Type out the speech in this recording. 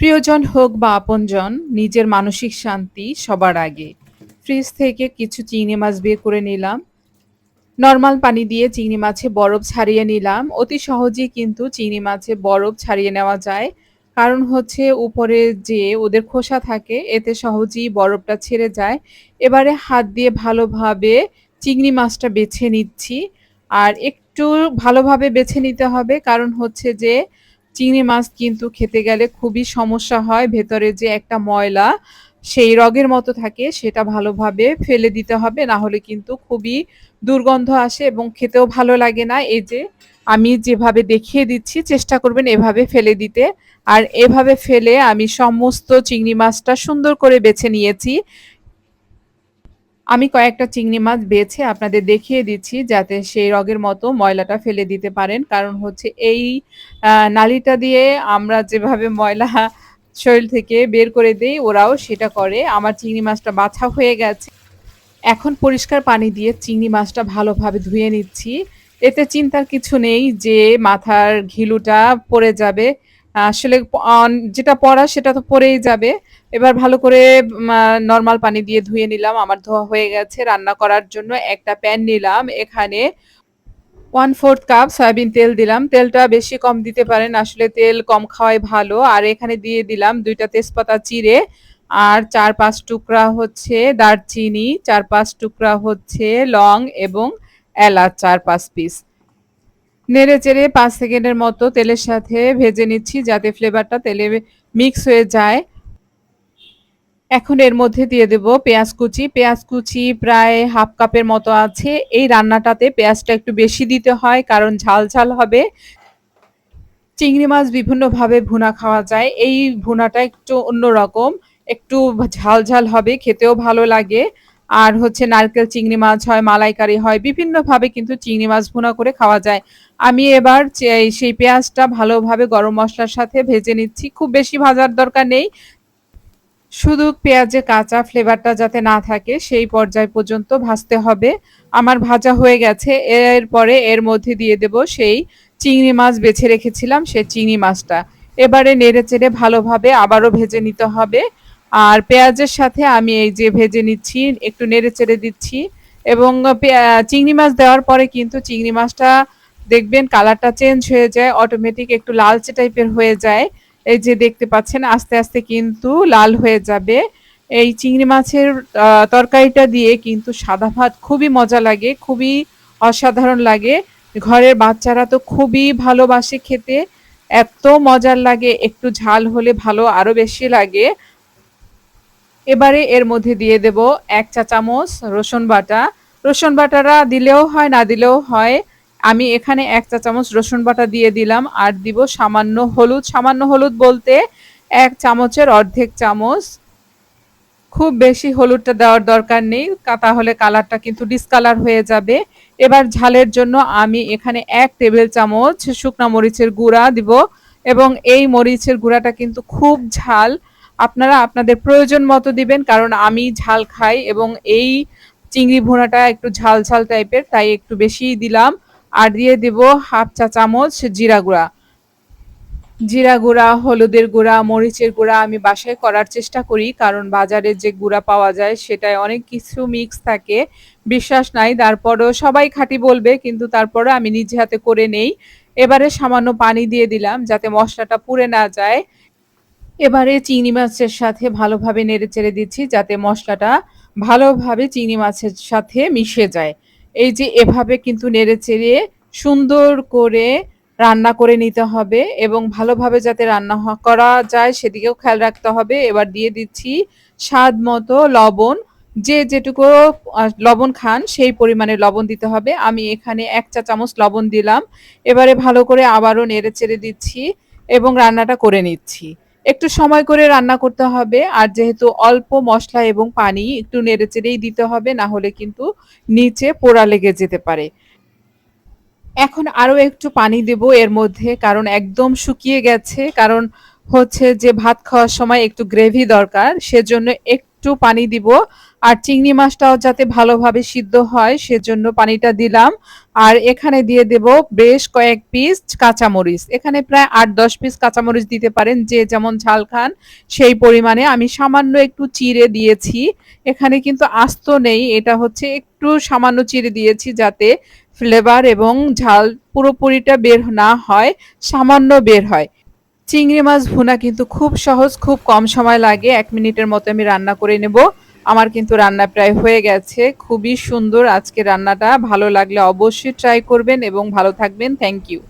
প্রিয়জন হোক বা আপনজন, নিজের মানসিক শান্তি সবার আগে। ফ্রিজ থেকে কিছু চিংড়ি মাছ বের করে নিলাম। নর্মাল পানি দিয়ে চিংড়ি মাছে বরফ ছাড়িয়ে নিলাম। অতি সহজেই কিন্তু চিংড়ি মাছে বরফ ছাড়িয়ে নেওয়া যায়। কারণ হচ্ছে উপরে যে ওদের খোসা থাকে এতে সহজেই বরফটা ছেড়ে যায়। এবারে হাত দিয়ে ভালোভাবে চিংড়ি মাছটা বেছে নিচ্ছি। আর একটু ভালোভাবে বেছে নিতে হবে কারণ হচ্ছে যে চিংড়ি মাছ কিন্তু খেতে গেলে খুবই সমস্যা হয়। ভেতরে যে একটা ময়লা সেই রগের মতো থাকে, সেটা ভালোভাবে ফেলে দিতে হবে। না হলে কিন্তু খুবই দুর্গন্ধ আসে এবং খেতেও ভালো লাগে না। এই যে আমি যেভাবে দেখিয়ে দিচ্ছি, চেষ্টা করবেন এভাবে ফেলে দিতে। আর এভাবে ফেলে আমি সমস্ত চিংড়ি মাছটা সুন্দর করে বেছে নিয়েছি। আমি কয়েকটা চিংড়ি মাছ বেছে আপনাদের দেখিয়ে দিচ্ছি যাতে সেই রগের মতো ময়লাটা ফেলে দিতে পারেন। কারণ হচ্ছে এই নালিটা দিয়ে আমরা যেভাবে ময়লা শরীর থেকে বের করে দেই, ওরাও সেটা করে। আমার চিংড়ি মাছটা বাছা হয়ে গেছে। এখন পরিষ্কার পানি দিয়ে চিংড়ি মাছটা ভালোভাবে ধুয়ে নিচ্ছি। এতে চিন্তার কিছু নেই যে মাথার ঘিলুটা পড়ে যাবে। আসলে যেটা পড়া সেটা তো পড়েই যাবে। এবার ভালো করে নর্মাল পানি দিয়ে ধুয়ে নিলাম। আমার ধোয়া হয়ে গেছে। রান্না করার জন্য একটা প্যান নিলাম। এখানে 1/4 কাপ সয়াবিন তেল দিলাম। তেলটা বেশি কম দিতে পারেন। আসলে তেল কম খাওয়াই ভালো। আর এখানে দিয়ে দিলাম দুইটা তেজপাতা চিড়ে আর ৪-৫ টুকরা হচ্ছে দারচিনি, ৪-৫ টুকরা হচ্ছে লং এবং এলাচ ৪-৫ পিস। নেড়ে-চেড়ে ৫ সেকেন্ডের মতো তেলের সাথে ভেজে নিচ্ছি যাতে ফ্লেভারটা তেলে মিক্স হয়ে যায়। এখন এর মধ্যে দিয়ে দেব পেঁয়াজ কুচি। পেঁয়াজ কুচি প্রায় হাফ কাপের মতো আছে। এই রান্নাটাতে পেঁয়াজটা একটু বেশি দিতে হয় কারণ ঝাল, ঝাল হবে। চিংড়ি মাছ বিভিন্নভাবে ভুনা খাওয়া যায়। এই ভুনাটা একটু অন্যরকম। একটু ঝাল, ঝাল হবে, খেতেও ভালো লাগে। আর হচ্ছে নারকেল চিংড়ি মাছ হয়, মালাইকারি হয়, বিভিন্নভাবে কিন্তু চিংড়ি মাছ ভুনা করে খাওয়া যায়। আমি এবার সেই পেঁয়াজটা ভালোভাবে গরম মশলার সাথে ভেজে নিচ্ছি। খুব বেশি ভাজার দরকার নেই। শুধু পেঁয়াজে কাঁচা ফ্লেভারটা যাতে না থাকে সেই পর্যায় পর্যন্ত ভাজতে হবে। আমার ভাজা হয়ে গেছে। এরপরে এর মধ্যে দিয়ে দেব সেই চিংড়ি মাছ বেছে রেখেছিলাম সে চিংড়ি মাছটা। এবারে নেড়ে-চেড়ে ভালোভাবে আবারও ভেজে নিতে হবে। আর পেঁয়াজের সাথে আমি এই যে ভেজে নিচ্ছি, একটু নেড়ে-চেড়ে দিচ্ছি এবং চিংড়ি মাছ দেওয়ার পরে কিন্তু চিংড়ি মাছটা দেখবেন কালারটা চেঞ্জ হয়ে যায়। অটোমেটিক একটু লালচে টাইপের হয়ে যায়। এই যে দেখতে পাচ্ছেন আস্তে, আস্তে কিন্তু লাল হয়ে যাবে। এই চিংড়ি মাছের তরকারিটা দিয়ে কিন্তু সাদা ভাত খুবই মজা লাগে, খুবই অসাধারণ লাগে। ঘরের বাচ্চারা তো খুবই ভালোবাসে খেতে। এত মজার লাগে, একটু ঝাল হলে ভালো আরও বেশি লাগে। এবারে এর মধ্যে দিয়ে দেব এক চা চামচ রসুন বাটা। রসুন বাটাটা দিলেও হয়, না দিলেও হয়। আমি এখানে এক চা চামচ রসুন বাটা দিয়ে দিলাম আর দিব সামান্য হলুদ। সামান্য হলুদ বলতে এক চামচের অর্ধেক চামচ। খুব বেশি হলুদটা দেওয়ার দরকার নেই। তাহলে কালারটা কিন্তু ডিসকালার হয়ে যাবে। এবার ঝালের জন্য আমি এখানে এক টেবিল চামচ শুকনা মরিচের গুঁড়া দিব এবং এই মরিচের গুঁড়াটা কিন্তু খুব ঝাল। আপনারা আপনাদের প্রয়োজন মতো দিবেন কারণ আমি ঝাল খাই এবং এই চিংড়ি ভুনাটা একটু ঝাল, ঝাল টাইপের তাই একটু বেশিই দিলাম। আর দিয়ে দিব হাফ চা চামচ জিরা গুঁড়া। জিরা গুঁড়া, হলুদের গুঁড়া, মরিচের গুঁড়া আমি বাসায় করার চেষ্টা করি কারণ বাজারে যে গুঁড়া পাওয়া যায় সেটায় অনেক কিছু মিক্স থাকে। বিশ্বাস নাই তারপরেও সবাই খাঁটি বলবে কিন্তু তারপরেও আমি নিজে হাতে করে নেই। এবারে সামান্য পানি দিয়ে দিলাম যাতে মশলাটা পুড়ে না যায়। এবারে চিংড়ি মাছের সাথে ভালোভাবে নেড়ে-চেড়ে দিচ্ছি যাতে মশলাটা ভালোভাবে চিংড়ি মাছের সাথে মিশে যায়। এই যে এভাবে কিন্তু নেড়ে-চেড়ে সুন্দর করে রান্না করে নিতে হবে এবং ভালোভাবে যাতে রান্না করা যায় সেদিকেও খেয়াল রাখতে হবে। এবার দিয়ে দিচ্ছি স্বাদ মতো লবণ। যে যেটুকু লবণ খান সেই পরিমাণে লবণ দিতে হবে। আমি এখানে এক চা চামচ লবণ দিলাম। এবারে ভালো করে আবারও নেড়ে-চেড়ে দিচ্ছি এবং রান্নাটা করে নিচ্ছি। একটু সময় করে রান্না করতে হবে, আর যেহেতু অল্প মশলা এবং পানি একটু নেড়েচেড়েই দিতে হবে, না হলে কিন্তু নিচে পোড়া লেগে যেতে পারে। এখন আরও একটু পানি দেব এর মধ্যে, কারণ একদম শুকিয়ে গেছে। কারণ হচ্ছে যে ভাত খাওয়ার সময় একটু গ্রেভি দরকার। সেজন্য একটু পানি দিব। আর চিংড়ি মাছটাও যাতে ভালোভাবে সিদ্ধ হয়, সেজন্য পানিটা দিলাম। আর এখানে দিয়ে দেব বেশ কয়েক পিস কাঁচামরিচ। এখানে প্রায় আট দশ পিস কাঁচামরিচ দিতে পারেন, যে যেমন ঝাল খান, সেই পরিমাণে। আমি সামান্য একটু চিড়ে দিয়েছি। এখানে কিন্তু আস্ত নেই, এটা হচ্ছে একটু সামান্য চিড়ে দিয়েছি যাতে ফ্লেভার এবং ঝাল পুরোপুরিটা বের না হয়, সামান্য বের হয়। চিংড়ি মাছ ভুনা কিন্তু খুব সহজ, খুব কম সময় লাগে, এক মিনিটের মতো আমি রান্না করে নেব। আমার কিন্তু রান্না প্রায় হয়ে গেছে। খুবই সুন্দর আজকে রান্নাটা। ভালো লাগলে অবশ্যই ট্রাই করবেন এবং ভালো থাকবেন। Thank you